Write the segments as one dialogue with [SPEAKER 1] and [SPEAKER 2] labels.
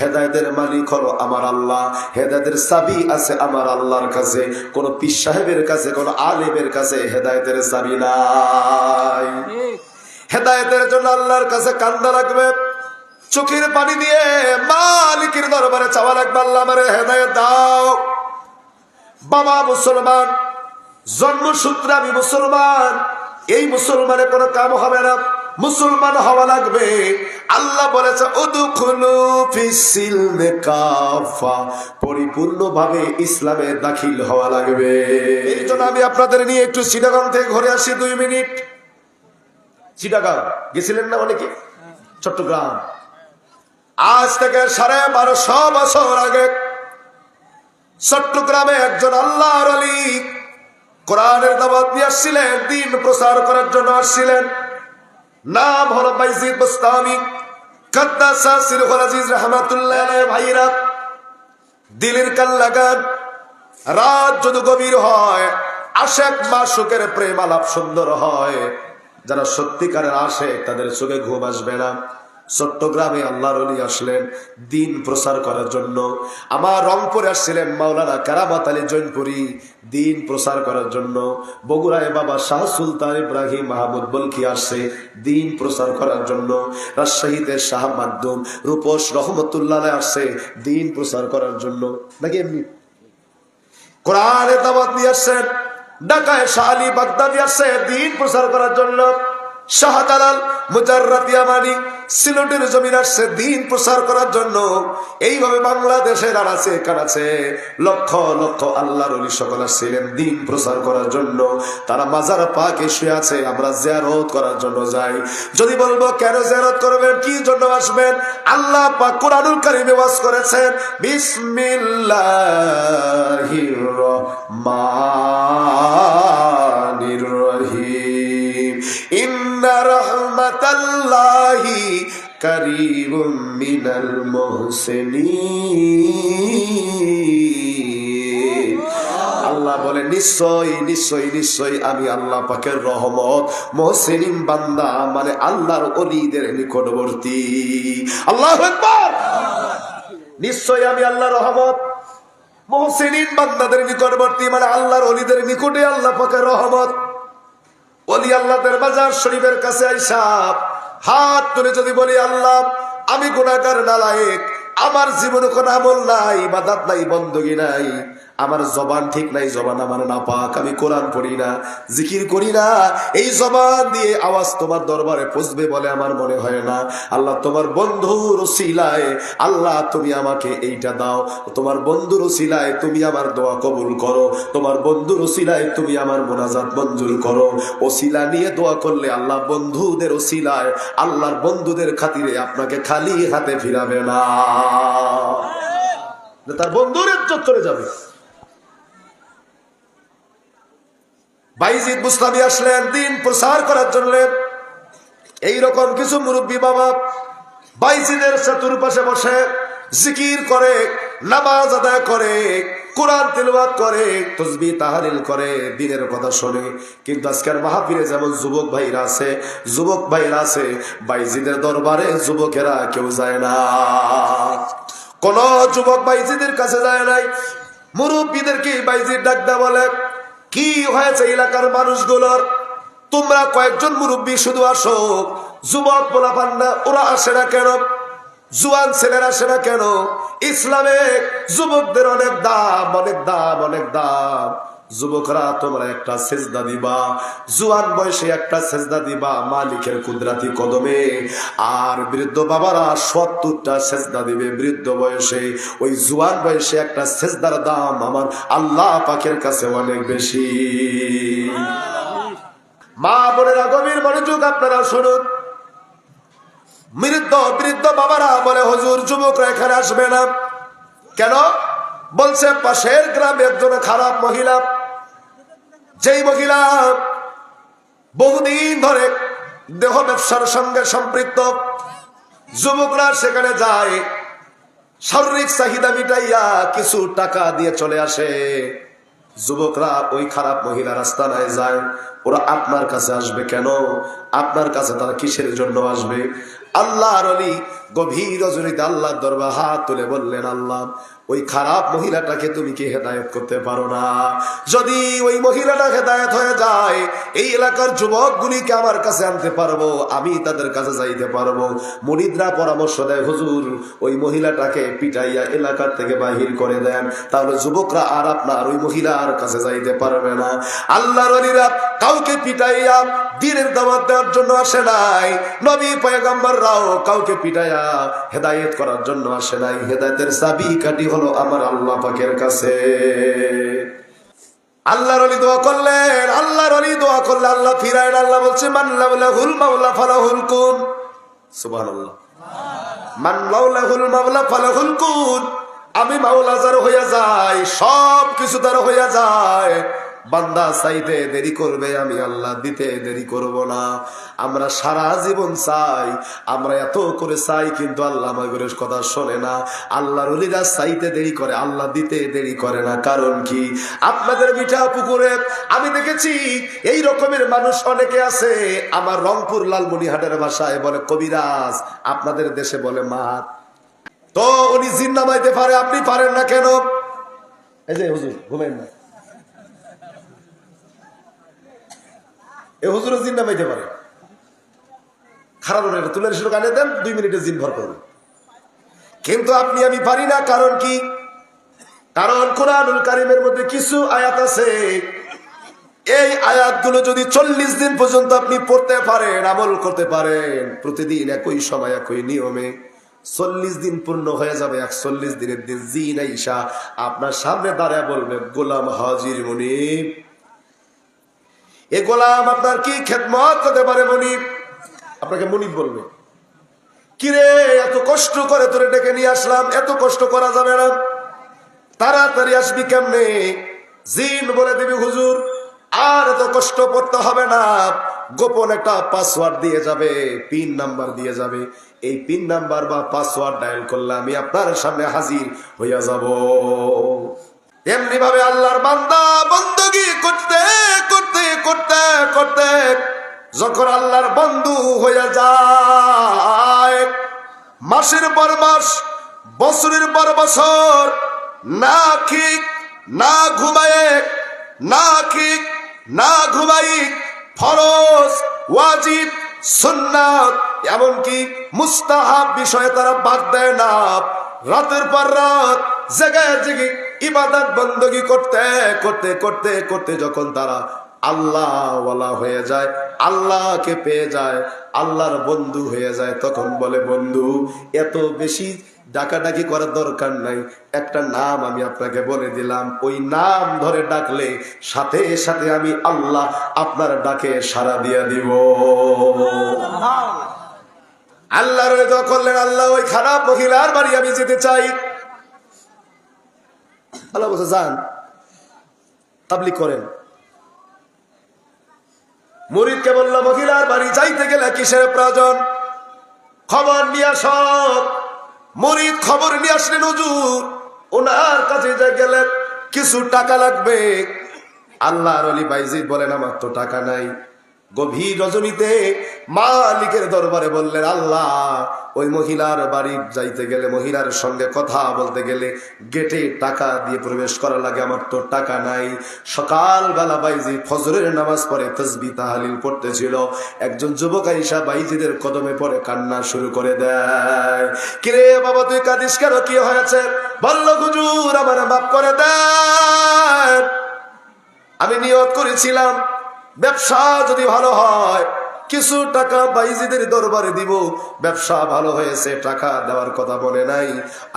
[SPEAKER 1] হেদায়তের মালিক হলো আমার আল্লাহ। হেদায়তের চাবি আছে আমার আল্লাহর কাছে। কোন পীর সাহেবের কাছে, কোন আলেমের কাছে হেদায়তের চাবি নাই। হেদায়তের জন্য আল্লাহর কাছে কান্দা রাখবে চোখের পানি দিয়ে মালিকের দরবারে চাওয়া লাগবে, আল্লাহ আমার হেদায়ত দাও। বাবা মুসলমান, জন্মসূত্রে আমি মুসলমান। এই মুসলমানের কোনো কাম হবে না। মুসলমান হওয়া লাগবে। আল্লাহ বলেছে পরিপূর্ণভাবে ইসলামে দাখিল হওয়া লাগবে। এই জন্য আমি আপনাদের নিয়ে একটু চিটাগাং থেকে ঘুরে আসি দুই মিনিট। চিটাগাং, গেছিলেন না অনেকে? চট্টগ্রাম। আজ থেকে সাড়ে বারোশো বছর আগে চট্টগ্রামে একজন আল্লাহর আলী কোরআনের দাবাত নিয়ে আসছিলেন, দিন প্রচার করার জন্য আসছিলেন। নাম হলো বাইজিদ বস্তামি কাদ্দাসা সিরহুল আজিজ রহমাতুল্লাহ ভাইরা। দিলের কাল্লাগান রাত যদি গভীর হয়, আশেক মাসুকের প্রেম আলাপ সুন্দর হয়। যারা সত্যিকারের আসে তাদের সুখে ঘুম আসবে না। চট্টগ্রামে আল্লাহর অলি আসলেন, দিন প্রচার করার জন্য। আমার রংপুরে আসছিলেন মাওলানা কারামাত আলী জৈনপুরি, দিন প্রচার করার জন্য। বগুড়ায় বাবা শাহ সুলতান ইব্রাহিম মাহমুদ বলকি আসছে, দিন প্রচার করার জন্য। রাজশাহীতে শাহ মাধ্যম রূপস রহমতুল্লাহ আসছে, দিন প্রচার করার জন্য। নাকি এমনি? দাওয়াত নিয়ে আসছেন, ঢাকায় শাহ আলী বাগদাদি আসছে, দিন প্রচার করার জন্য। শাহজালাল মুজাররাত ইয়ামানি সিলেটের জমিন আসছে দিন প্রচার করার জন্য। এইভাবে বাংলাদেশের আর আনাচে কানাচে লক্ষ লক্ষ আল্লাহর অলি সকল আসছিলেন দিন প্রচার করার জন্য। তারা মাজার পাকে শুয়ে আছে, আমরা জিয়ারত করার জন্য যাই। যদি বলব কেন জিয়ারত করবেন, কি জন্য আসবেন? আল্লাহ পাক কোরআনুল কারিমে ওয়াজ করেছেন, বিসমিল্লাহির রহমানির রহিম। ইন্না রহমাতাল্লাহি কারীবুম মিনাল আল্লাহ বলে, নিশ্চয় নিশ্চয় নিশ্চয় আমি আল্লাহ পাকের রহমত মহসিনিম বান্দা মানে আল্লাহর অলিদের নিকটবর্তী। আল্লাহ নিশ্চয় আমি আল্লাহ রহমত, মহসিনিন বান্দাদের নিকটবর্তী মানে আল্লাহর অলিদের নিকটে আল্লাহ পাকের রহমত। অলি আল্লাহদের বাজার শরীফের কাছে আইসাব হাত তুলে যদি বলি, আল্লাহ, আমি গুণাকার নালায়েক, আমার জীবন কোনো আমল নাই বাদাত নাই বন্দগি নাই। আমার জবান ঠিক নাই, জবান আমার না পাক আমি কোরআন পড়ি না, জিকির করি না। এই জবান দিয়ে আওয়াজ তোমার দরবারে পৌঁছবে বলে আমার মনে হয় না। আল্লাহ তোমার বন্ধুর ওসিলায়, আল্লাহ তুমি আমাকে এইটা দাও। তোমার বন্ধুর ওসিলায় তুমি আমার দোয়া কবুল করো। তোমার বন্ধুর ওসিলায় তুমি আমার মোনাজাত মঞ্জুর করো। ও শিলা নিয়ে দোয়া করলে আল্লাহ বন্ধুদের শিলায় আল্লাহর বন্ধুদের খাতিরে আপনাকে খালি হাতে ফিরাবে না। তার বন্ধুর ইজ্জত চলে যাবে। বাইজিদ মুস্তাবি আসলেন, দিন প্রসার করার জন্য। এইরকম কিছু মুরব্বী বাবা বাইজিদের সেতুর পাশে বসে জিকির করে, নামাজ আদায় করে, কোরআন তেলবাদ করে তসবি তাহারিল করে, দিনের কথা শোনে। কিন্তু আজকের মাহাবীরে যেমন যুবক ভাইরা আছে, যুবক ভাইরা আছে, বাইজিদের দরবারে যুবকেরা কেউ যায় না। কোন যুবক বাইজিদের কাছে যায় নাই। মুরব্বীদেরকে বাইজির ডাক দেয়া বলে কি হয়েছে এলাকার মানুষগুলোর? তোমরা কয়েকজন মুরব্বী শুধু আসো। যুবক বলা পান না, ওরা আসে না কেন? জুয়ান ছেলেরা আসে না কেন? ইসলামে যুবকদের অনেক দাম অনেক দাম অনেক দাম। যুবকরা তোমরা একটা সেজদা দিবা, জুয়ান বয়সে একটা সেজদা দিবা, মালিকের কুদরাতি কদমে। আর বৃদ্ধ বাবারা সত্তরটা সেজদা দিবে, বৃদ্ধ বয়সে। ওই জুয়ান বয়সে একটা সেজদার দাম আমার আল্লাহ পাকের কাছে অনেক বেশি। মা বোনেরা, গভীর মনোযোগ আপনারা শুনুন। বৃদ্ধ বৃদ্ধ বাবারা বলে, হজুর, যুবকরা এখানে আসবে না। কেন? বলছে, পাশের গ্রামে একজন খারাপ মহিলা যেই মহিলা বহুদিন ধরে দেহ ব্যবসার সঙ্গে সম্পৃক্ত, যুবকরা সেখানে যায়, শারীরিক চাহিদা মিটাইয়া কিছু টাকা দিয়ে চলে আসে। যুবকরা ওই খারাপ মহিলা রাস্তা নাই যায়, ওরা আপনার কাছে আসবে কেন? আপনার কাছে তারা কিসের জন্য আসবে? আল্লাহর অলি গভীর রজনীতে আল্লাহর দরবার হাত তুলে বললেন, আল্লাহ, ওই খারাপ মহিলাটাকে তুমি কি হেদায়ত করতে পারো না? যদি ওই মহিলাটা হেদায়ত হয়ে যায়, এই এলাকার যুবকগুলিকে আমার কাছে আনতে পারব, আমি তাদের কাছে যাইতে পারব। মুরিদরা পরামর্শ দেয়, হুজুর, ওই মহিলাটাকে পিটাইয়া এলাকার থেকে বাহির করে দেন, তাহলে যুবকরা আর আপনার ওই মহিলার কাছে যাইতে পারবে না। আল্লাহর অলিরা কাউকে পিটাইয়া দিনের দাওয়াত দেওয়ার জন্য আসে নাই। নবী পয়গাম্বররাও কাউকে পিটাইয়া হেদায়েত করার জন্য আসে নাই। হেদায়েতের চাবি কাটি হলো আমার আল্লাহ পাকের কাছে। আল্লাহর অলি দোয়া করলেন, আল্লাহর অলি দোয়া করলে আল্লাহ ফিরায় আল্লাহ বলছে মাল্লাহুল মাওলা ফালাহুল কুন। সুবহানাল্লাহ। মান মাওলাহুল মাওলা ফালাহুল কুন। আমি মাওলা যার হইয়া যাই সব কিছু তার হইয়া যায়। বান্দা চাইতে দেরি করবে, আমি আল্লাহ দিতে দেরি করব না। আমরা সারা জীবন চাই, আমরা এত করে চাই, কিন্তু আল্লাহ আমাদের কথা শোনে না। আল্লাহর অলিরা চাইতে দেরি করে, আল্লাহ দিতে দেরি করে না। কারণ কি? আপনাদের মিঠা পুকুরে আমি দেখেছি, এই রকমের মানুষ অনেকে আছে। আমার রংপুর লালমনিহাটের ভাষায় বলে, কবিরাজ, আপনাদের দেশে বলে মাত তো উনি জিন নামাইতে পারে, আপনি পারেন না কেন? এই যে হুজুর, ঘুমেন না। এ হুজুরে জিন নামাইতে পারে। খারাপ এটা তুলে শুরু কানে দেন, দুই মিনিটে জিন ভর করবে কিন্তু আপনি আমি পারি না, কারণ কি? কারণ কোরআনুল কারিমের মধ্যে কিছু আয়াত আছে। এই আয়াতগুলো যদি চল্লিশ দিন পর্যন্ত আপনি পড়তে পারেন, আমল করতে পারেন, প্রতিদিন একই সময়, একই নিয়মে চল্লিশ দিন পূর্ণ হয়ে যাবে, একচল্লিশ দিনের দিন জিন ঈশা আপনার সামনে দাঁড়ায় বলবে, গোলাম হাজির মনিব এ গোলাম, আপনার কি খেদমত হতে পারে মনিব? আপনাকে মনিব বলবে। কিরে, এত কষ্ট করে তোরে ডেকে নিয়ে আসলাম, এত কষ্ট করা যাবে না। তাড়াতাড়ি আসবি কেমনে? জিন বলে দিবি, হুজুর, আর এত কষ্ট পড়তে হবে না। গোপন একটা পাসওয়ার্ড দিয়ে যাবে, পিন নাম্বার দিয়ে যাবে। এই পিন নাম্বার বা পাসওয়ার্ড ডায়াল করলে আমি আপনার সামনে হাজির হইয়া যাব। এমনি ভাবে আল্লাহর বান্দা বন্দগি করতে করতে করতে করতে যখন আল্লাহর বন্ধু হইয়া যায়, মাসের পর মাস, বছরের পর বছর, না ঠিক, না ঘুমায়ে, না ঠিক, না ঘুমাই, ফরজ, ওয়াজিব, সুন্নাত, এমনকি মুস্তাহাব বিষয়ে তারা বাদ দেয় না। রাতের পর রাত জেগায় জেগে ইবাদত বন্দগি করতে করতে করতে করতে যখন তারা আল্লাহ হয়ে যায় আল্লাহকে পেয়ে যায় আল্লাহর বন্ধু হয়ে যায় তখন বলে বন্ধু এত বেশি ডাকাডাকি করার দরকার নাই। একটা নাম আমি আপনাকে বলে দিলাম। ওই নাম ধরে ডাকলে সাথে সাথে আমি আল্লাহ আপনার ডাকে সারা দিয়া দিব। আল্লাহর করলেন আল্লাহ ওই খারাপ মহিলার বাড়ি আমি যেতে চাই। আল্লাহ বলছে, যান তাবলিক করেন। মুরিদকে বলল, মহিলার বাড়ি যাইতে গেলে কিসের প্রয়োজন? খবর নিয়ে সব মরিদ খবর নিয়ে আসলেন, হুজুর, ওনার কাছে যা গেলে কিছু টাকা লাগবে। আল্লাহর অলি বাইজিদ বলেন, আমার তো টাকা নাই। গভীর রজনীতে মালিকের দরবারে বললেন, আল্লাহ, ওই মহিলার বাড়ি যাইতে গেলে, মহিলার সঙ্গে কথা বলতে গেলে গেটে টাকা দিয়ে প্রবেশ করা লাগে, আমার তো টাকা নাই। সকালবেলা বাইজি ফজরের নামাজ পড়ে তসবি তাহালিল পড়তেছিল। একজন যুবক আইসা বাইজিদের কদমে পড়ে কান্না শুরু করে দেয়। কিরে বাবা, তুই কাঁদিস কেন? কি হয়েছে? বলল, হুজুর, আমার মাফ করে দেয় আমি নিয়ত করেছিলাম। ব্যবসা যদি ভালো হয়, কিছু টাকা বাইজিদের দরবারে দিব। ব্যবসা ভালো হয়েছে, টাকা দেওয়ার কথা বলে নাই।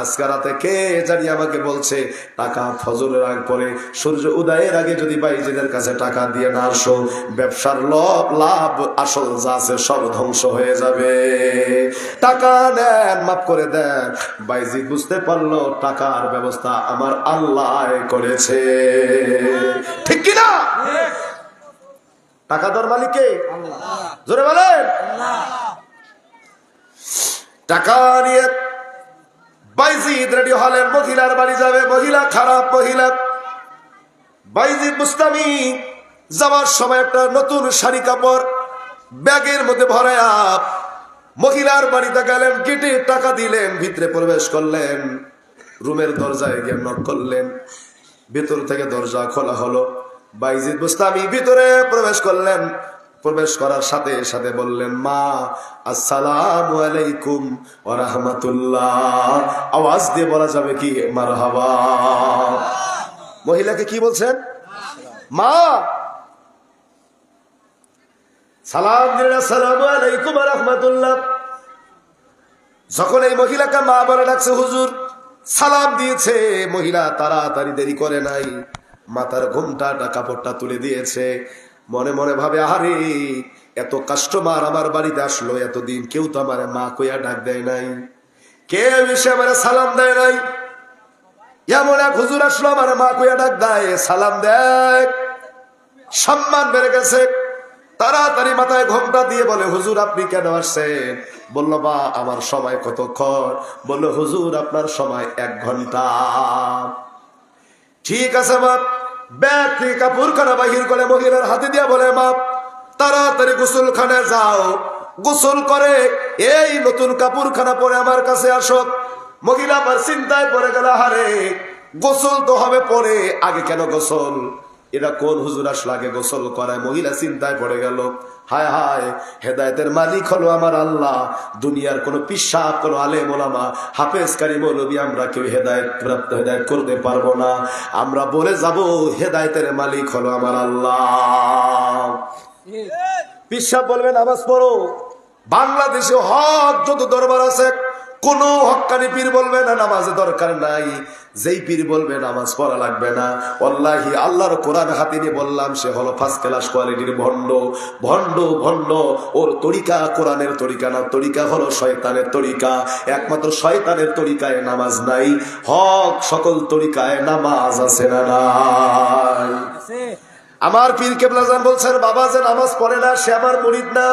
[SPEAKER 1] আজকে রাতে কে জানি আমাকে বলছে, টাকা ফজরের আগ পরে, সূর্য উদয়ের আগে যদি বাইজিদের কাছে টাকা দিয়ে না আসো, ব্যবসার লভ, লাভ, আসল যা আছে সব ধ্বংস হয়ে যাবে। টাকা নেন, মাফ করে দেন। বাইজি বুঝতে পারল, টাকার ব্যবস্থা আমার আল্লাহ করেছে। ঠিক কিনা? টাকা দর মালিককে জোরে বলেন। টাকা নিয়ে বাইজিদ রেডি হলেন মহিলার বাড়ি যাবে মহিলা খারাপ মহিলা। বাইজিদ মুস্তামি যাওয়ার সময় একটা নতুন শাড়ি কাপড় ব্যাগের মধ্যে ভরে আপ মহিলার বাড়িতে গেলেন কেটে টাকা দিলেন ভিতরে প্রবেশ করলেন। রুমের দরজায় গিয়ে নক করলেন। ভেতর থেকে দরজা খোলা হলো। বাইজিদ বুস্তামি ভিতরে প্রবেশ করলেন। প্রবেশ করার সাথে সাথে বললেন, মা, আসসালামু আলাইকুম ওয়া রাহমাতুল্লাহ। আওয়াজ দিয়ে বলা যাবে কি, মারহাবা। মহিলাকে কি বলছেন? মা, সালাম আসসালামু আলাইকুম রাহমাতুল্লাহ। যখন এই মহিলাকে মা বলে ডাকছে, হুজুর, সালাম দিয়েছে। মহিলা তাড়াতাড়ি দেরি করে নাই। মাথার ঘুমটাটা কাপড়টা তুলে দিয়েছে। মনে মনে ভাবে আরে এত কাস্টমার আমার বাড়িতে আসলো, এতদিন কেউ তো আমার মা কইয়া ডাক দেয় নাই। কেউ এসে আমার সালাম দেয় নাই। এমন এক হুজুর আসলো, আমার মা কইয়া ডাক দেয়, সালাম দেয়। সম্মান বেড়ে গেছে। তাড়াতাড়ি মাথায় ঘোমটা দিয়ে বলে, হুজুর, আপনি কেন আসছেন? বলল বা আমার সময় কতক্ষণ? বলল, হুজুর, আপনার সময় এক ঘণ্টা। ঠিক আছে বাপ ব্যাগ থেকে কাপড়খানা বাহির করে মহিলার হাতে দিয়া বলে, মা, তাড়াতাড়ি গোসলখানে যাও। গোসল করে, এই নতুন কাপড়খানা পরে আমার কাছে আসো। মহিলা আমার চিন্তায় পড়ে গেল হারে গোসল তো হবে পরে, আগে কেন গোসল? এরা কোন হুজুর আসলে আগে গোসল করায়? মহিলা চিন্তায় পড়ে গেল হায় হায় হেদায়তের মালিক হলো আমার আল্লাহ। দুনিয়ার কোনো পিসাব কোনো আলে মোলামা হাফেজকারী মৌলবি আমরা কেউ হেদায়ত প্রাপ্ত হেদায়ত করতে পারব না। আমরা বলে যাব হেদায়তের মালিক হলো আমার আল্লাহ। পিসাব বলবেন নামাজ পড়ো। বাংলাদেশে হক যত দরবার আছে কোন হক্কানি পীর বলবে না নামাজে দরকার নাই। যেই পীর বলবে নামাজ পড়া লাগবে না। অল্লাহি আল্লাহর কোরআন হাতে নিয়ে বললাম সে হলো ফার্স্ট ক্লাস কোয়ালিটির ভণ্ড। ভণ্ড ভণ্ড ওর তরিকা কোরআনের তরিকা না। তরিকা হলো শয়তানের তরিকা। একমাত্র শয়তানের তরিকায় নামাজ নাই। হক সকল তরিকায় নামাজ আছে না নাই? আমার পীর কেবলাজান বলছেন বাবা যে নামাজ পড়ে না সে আমার মরিদ না।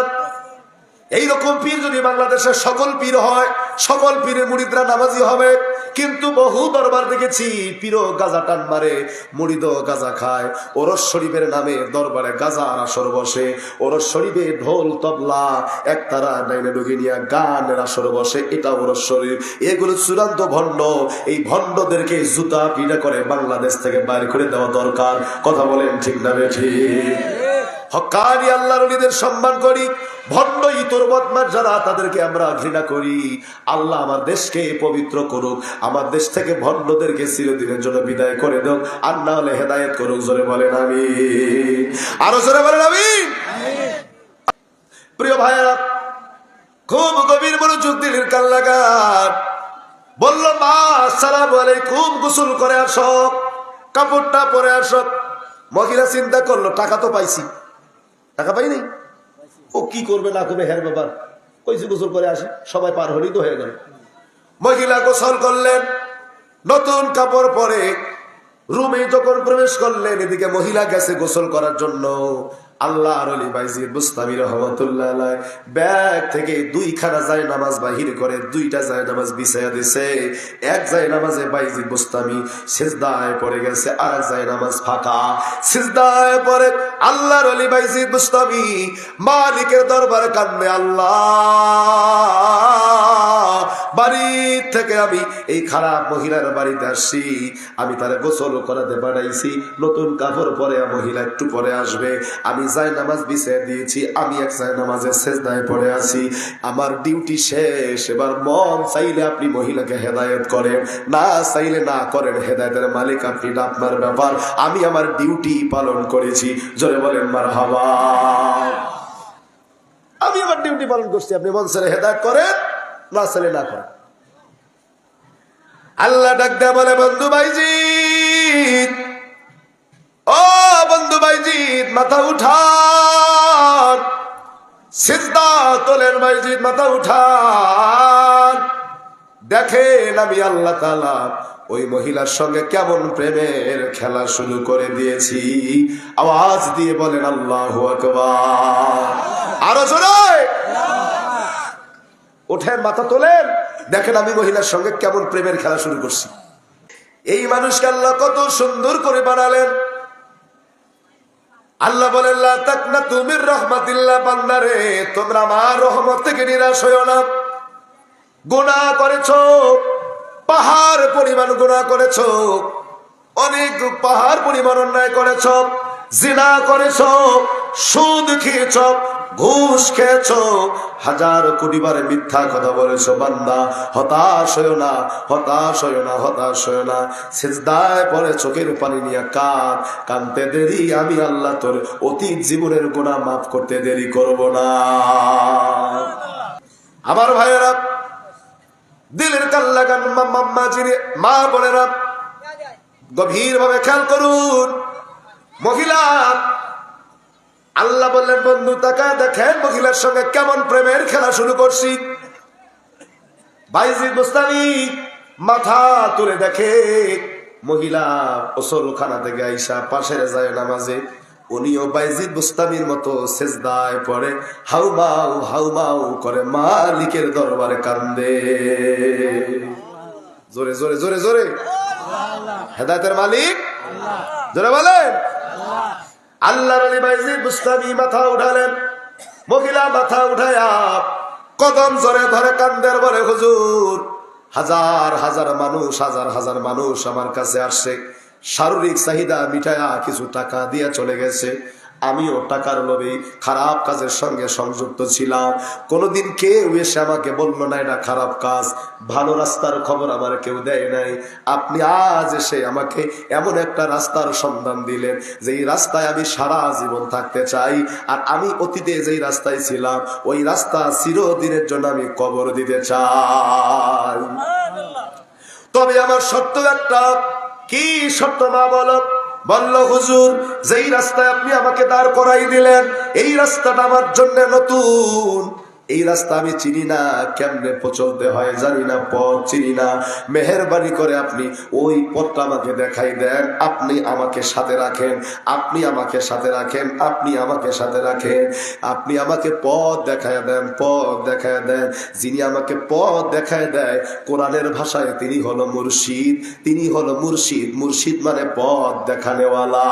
[SPEAKER 1] এইরকম পীর যদি বাংলাদেশের সকল পীর হয়, সকল পীরের মুড়িদরা নামাজি হবে। কিন্তু বহু দরবার দেখেছি, পীরও গাজা টান মারে মুড়িদ গাজা খায়। ওরস শরীফের নামে দরবারে গাজা আসর বসে। ওরস শরীফে ঢোল, তবলা, একতারা, ডাইনে ডুগে নিয়ে আসর বসে। এটা ওরস শরীফ। এগুলো চূড়ান্ত ভণ্ড। এই ভণ্ডদেরকে জুতা পিড়া করে বাংলাদেশ থেকে বাইর করে দেওয়া দরকার। কথা বলেন ঠিক না ঠিক? হকানি আল্লাহ রলিদের সম্মান করি। ভণ্ড ইতর বদমার যারা, তাদেরকে আমরা ঘৃণা করি। আল্লাহ আমার দেশকে পবিত্র করুক, আমার দেশ থেকে ভণ্ডদেরকে চিরদিনের জন্য বিদায় করে দাও। আর না হলে হেদায়ত করুক, জোরে বলেন আমি আরও জোরে বলেন আমি প্রিয় ভাইয়া খুব গভীর মনোযোগ দিলের কাল লাগান। বলল, মা সালাম আলাইকুম, গোসল করে আসো। কাপড়টা পরে আসো। মহিলা চিন্তা করল, টাকা তো পাইছি। টাকা পাই নাই ও কি করবে না করবে হ্যার ব্যাপার কইসি গোসল করে আসে। সবাই পার হলেই তো হয়ে গেল। মহিলা গোসল করলেন, নতুন কাপড় পরে রুমে যখন প্রবেশ করলেন, এদিকে মহিলা গেছে গোসল করার জন্য। আল্লাহ আলী বাইজির বুস্তামি রহমতুল্লাহ ব্যাগ থেকে দুইখানা যায় নামাজ বাহির করে, দুইটা যায় নামাজ বিছাইয়া দিছে। এক যায় নামাজে বাইজির বুস্তামি সিজদায় পড়ে গেছে আর এক যায় নামাজ ফাঁকা। সিজদায় পড়ে আল্লাহ আলী বাইজির বুস্তামি মালিকের দরবারে কান্দে আল্লাহ। বাড়ি থেকে আমি এই খারাপ মহিলার বাড়িতে আসছি। আমি তারা গোসল করাতে পাঠাইছি নতুন কাপড় পরে মহিলা একটু পরে আসবে। আমি যাই নামাজ বিছিয়ে দিয়েছি। আমি এক যাই নামাজে শেষদায় পড়ে আছি। আমার ডিউটি শেষ। এবার মন চাইলে আপনি মহিলাকে হেদায়ত করেন। না চাইলে না করেন হেদায়তের মালিক আপনি এটা আপনার ব্যাপার। আমি আমার ডিউটি পালন করেছি। জোরে বলেন মার হাবা আমি আমার ডিউটি পালন করছি। আপনি মন ছেড়ে হেদায়ত করেন। না না করেন আল্লাহ ডাক দেয়া বলে, বন্ধু ভাইজি ও বন্ধু ভাইজিৎ মাথা উঠান। সিদ্ধা তোলেন ভাইজিৎ মাথা উঠান। দেখেন আমি আল্লাহ তালা ওই মহিলার সঙ্গে কেমন প্রেমের খেলা শুরু করে দিয়েছি। আওয়াজ দিয়ে বলেন, আল্লাহ আকবার। আরও জোরে! ওঠেন মাথা তোলেন। দেখেন আমি মহিলার সঙ্গে কেমন প্রেমের খেলা শুরু করছি। এই মানুষকে আল্লাহ কত সুন্দর করে বানালেন। আল্লাহ বলেন, লা তাকনাতু মির রাহমাতিল্লাহ বান্দারে তোমরা আমার রহমত থেকে নিরাশ হইও না। গুনাহ করেছ, পাহাড় পরিমাণ গুনাহ করেছ, অনেক পাহাড় পরিমাণ অন্যায় করেছ, জিনা করেছ, সুদ খেয়েছ, ঘুষ খেয়েছ হাজার কোটি বারে মিথ্যা কথা বলেছ, বান্দা। হতাশ হইও না, হতাশ হইও না, হতাশ হইও না। সেজদায় পরে চোখের পানি নিয়ে কাঁদ। কানতে দেরি, আমি আল্লাহ তোর অতীত জীবনের গোনা মাফ করতে দেরি করব না। আমার ভাইয়েরা, দিলের কাল্লাগান মাম্মা জিরে মা বোনেরা গভীর ভাবে খেয়াল করুন। মহিলা আল্লাহ বললেন, বন্ধু তাকা দেখেন, মহিলার সঙ্গে কেমন প্রেমের খেলা শুরু করছি। বাইজিদ মুস্তানি মাথা তুলে দেখে, মহিলা ওসলখানা থেকে আইসা পাশের যায় নামাজে। উনিও বাইজিদ মুস্তামির মতো সেজদায় পড়ে হাউমাউ হাউমাউ করে মালিকের দরবারে কান্দে। জোরে জোরে জোরে জোরে। হেদায়তের মালিক। জোরে বলেন। আল্লাহ আলী বাইজি বুস্তামি মাথা উঠালেন। মহিলা মাথা উঠায়া কদম জরে ধরে কান্দের বলে, হুজুর, হাজার হাজার মানুষ, হাজার হাজার মানুষ আমার কাছে আসছে। শারীরিক চাহিদা মিঠায়া কিছু টাকা দিয়ে চলে গেছে। আমিও টাকার লোভে খারাপ কাজের সঙ্গে সংযুক্ত ছিলাম। কোনোদিন কেউ এসে আমাকে বলল না এটা খারাপ কাজ। ভালো রাস্তার খবর আমার কেউ দেয় নাই। আপনি আজ এসে আমাকে এমন একটা রাস্তার সন্ধান দিলেন যেই রাস্তায় আমি সারা জীবন থাকতে চাই। আর আমি অতীতে যেই রাস্তায় ছিলাম ওই রাস্তা চিরদিনের জন্য আমি কবর দিতে চাই। তবে আমার সত্য একটা কি সত্য মা বলো? বলল হুজুর যেই রাস্তায় আপনি আমাকে দাঁড় করাই দিলেন এই রাস্তাটা আমার জন্য নতুন। এই রাস্তা আমি চিনি না, কেমনে চলতে হয় জানি না, পথ চিনি না। মেহরবানি করে আপনি ওই পথটা আমাকে দেখাই দেন, আপনি আমাকে সাথে রাখেন, আপনি আমাকে সাথে রাখেন, আপনি আমাকে সাথে রাখেন, আপনি আমাকে পথ দেখায় দেন, পথ দেখায় দেন। যিনি আমাকে পথ দেখায় দেয়, কোরআনের ভাষায় তিনি হলো মুর্শিদ, তিনি হলো মুর্শিদ। মুর্শিদ মানে পথ দেখানেওয়ালা।